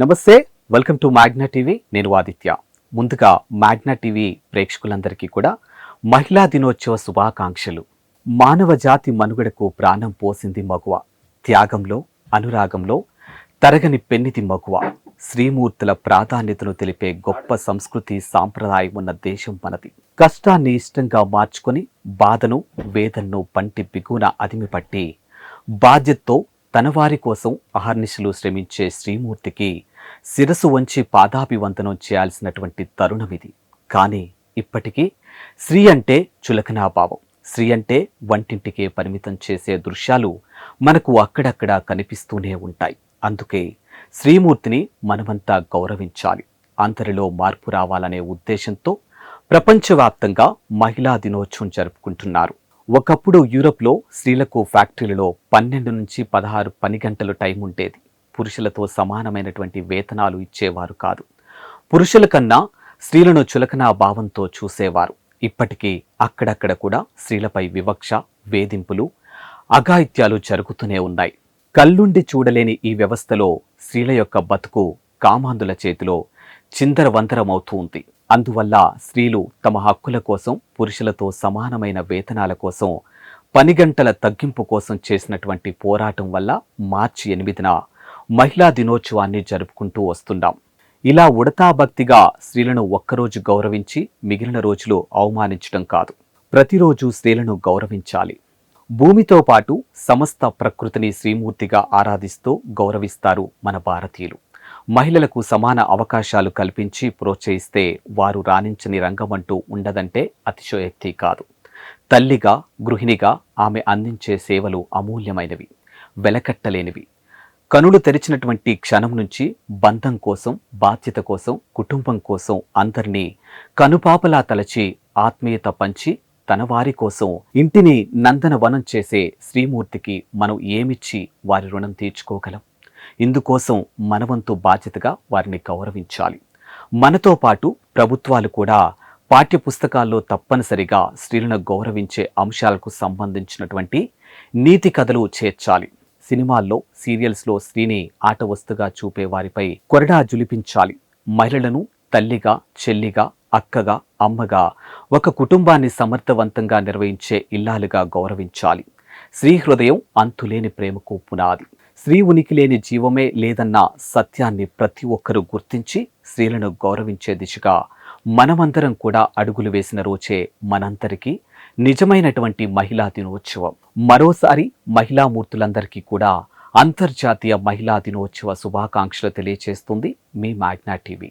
నమస్తే welcome to Magna TV. నేను ఆదిత్య. ముందుగా మ్యాగ్నా టీవీ ప్రేక్షకులందరికీ కూడా మహిళా దినోత్సవ శుభాకాంక్షలు. మానవ జాతి మనుగడకు ప్రాణం పోసింది మగువ. త్యాగంలో అనురాగంలో తరగని పెన్నిది మగువ. శ్రీమూర్తుల ప్రాధాన్యతను తెలిపే గొప్ప సంస్కృతి సాంప్రదాయం ఉన్న దేశం మనది. కష్టాన్ని ఇష్టంగా మార్చుకొని బాధను వేదన్ను పంటి బిగున అదిమిపట్టి బాధ్యతతో తన వారి కోసం అహర్నిశలు శ్రమించే శ్రీమూర్తికి శిరసు వంచి పాదాభివందనం చేయాల్సినటువంటి తరుణం ఇది. కానీ ఇప్పటికీ స్త్రీ అంటే చులకనాభావం స్త్రీ అంటే వంటింటికే పరిమితం చేసే దృశ్యాలు మనకు అక్కడక్కడ కనిపిస్తూనే ఉంటాయి. అందుకే శ్రీమూర్తిని మనమంతా గౌరవించాలి. అందరిలో మార్పు రావాలనే ఉద్దేశంతో ప్రపంచవ్యాప్తంగా మహిళా దినోత్సవం జరుపుకుంటున్నారు. ఒకప్పుడు యూరప్లో స్త్రీలకు ఫ్యాక్టరీలలో పన్నెండు నుంచి పదహారు పని గంటలు టైం ఉండేది. పురుషులతో సమానమైనటువంటి వేతనాలు ఇచ్చేవారు కాదు. పురుషుల కన్నా స్త్రీలను చులకనా భావంతో చూసేవారు. ఇప్పటికీ అక్కడక్కడ కూడా స్త్రీలపై వివక్ష వేధింపులు అఘాయిత్యాలు జరుగుతూనే ఉన్నాయి. కళ్ళుండి చూడలేని ఈ వ్యవస్థలో స్త్రీల యొక్క బతుకు కామాంధుల చేతిలో చిందరవంతరమవుతూ ఉంది. అందువల్ల స్త్రీలు తమ హక్కుల కోసం పురుషులతో సమానమైన వేతనాల కోసం పని గంటల తగ్గింపు కోసం చేసినటువంటి పోరాటం వల్ల మార్చి ఎనిమిదిన మహిళా దినోత్సవాన్ని జరుపుకుంటూ వస్తున్నాం. ఇలా ఉడతా భక్తిగా స్త్రీలను ఒక్కరోజు గౌరవించి మిగిలిన రోజులు అవమానించడం కాదు. ప్రతిరోజు స్త్రీలను గౌరవించాలి. భూమితో పాటు సమస్త ప్రకృతిని శ్రీమూర్తిగా ఆరాధిస్తూ గౌరవిస్తారు మన భారతీయులు. మహిళలకు సమాన అవకాశాలు కల్పించి ప్రోత్సహిస్తే వారు రాణించని రంగమంటూ ఉండదంటే అతిశయోక్తి కాదు. తల్లిగా గృహిణిగా ఆమె అందించే సేవలు అమూల్యమైనవి వెలకట్టలేనివి. కనులు తెరిచినటువంటి క్షణం నుంచి బంధం కోసం బాధ్యత కోసం కుటుంబం కోసం అందరినీ కనుపాపలా తలచి ఆత్మీయత పంచి తన వారి కోసం ఇంటిని నందనవనం చేసే శ్రీమూర్తికి మనం ఏమిచ్చి వారి రుణం తీర్చుకోగలం? ఇందుకోసం మనవంతు బాధ్యతగా వారిని గౌరవించాలి. మనతో పాటు ప్రభుత్వాలు కూడా పాఠ్య పుస్తకాల్లో తప్పనిసరిగా స్త్రీలను గౌరవించే అంశాలకు సంబంధించినటువంటి నీతి కథలు చేర్చాలి. సినిమాల్లో సీరియల్స్లో స్త్రీని ఆట వస్తుగా చూపే వారిపై కొరడా జులిపించాలి. మహిళలను తల్లిగా చెల్లిగా అక్కగా అమ్మగా ఒక కుటుంబాన్ని సమర్థవంతంగా నిర్వహించే ఇల్లాలుగా గౌరవించాలి. స్త్రీ హృదయం అంతులేని ప్రేమకు పునాది. స్త్రీ ఉనికి లేని జీవమే లేదన్న సత్యాన్ని ప్రతి ఒక్కరూ గుర్తించి స్త్రీలను గౌరవించే దిశగా మనమందరం కూడా అడుగులు వేసిన రోజే మనందరికీ నిజమైనటువంటి మహిళా దినోత్సవం. మరోసారి మహిళామూర్తులందరికీ కూడా అంతర్జాతీయ మహిళా దినోత్సవ శుభాకాంక్షలు తెలియజేస్తుంది మీ మ్యాగ్నా టీవీ.